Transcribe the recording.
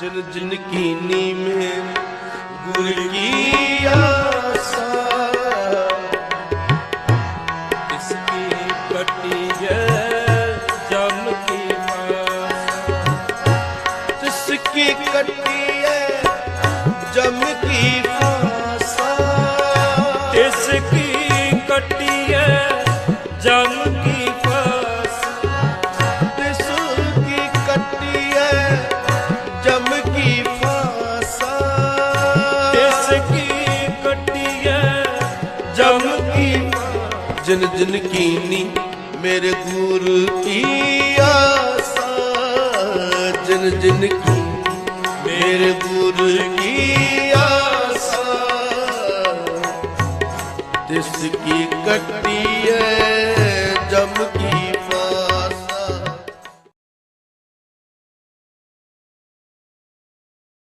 जिन जिन कीनी में गुर की आसा इसकी कटी है जम की फांसा जिसकी कटी है जम की फांसा इसकी कटी ਜਨ ਕੀ ਜਿਨ ਜਿਨ ਕੀਨੀ ਮੇਰੇ ਗੁਰ ਕੀ ਆਸਾ। ਜਿਨ ਜਿਨ ਕੀ ਮੇਰੇ ਗੁਰ ਕੀ ਆਸਾ। ਤਿਸ ਕੀ ਕਟੀਏ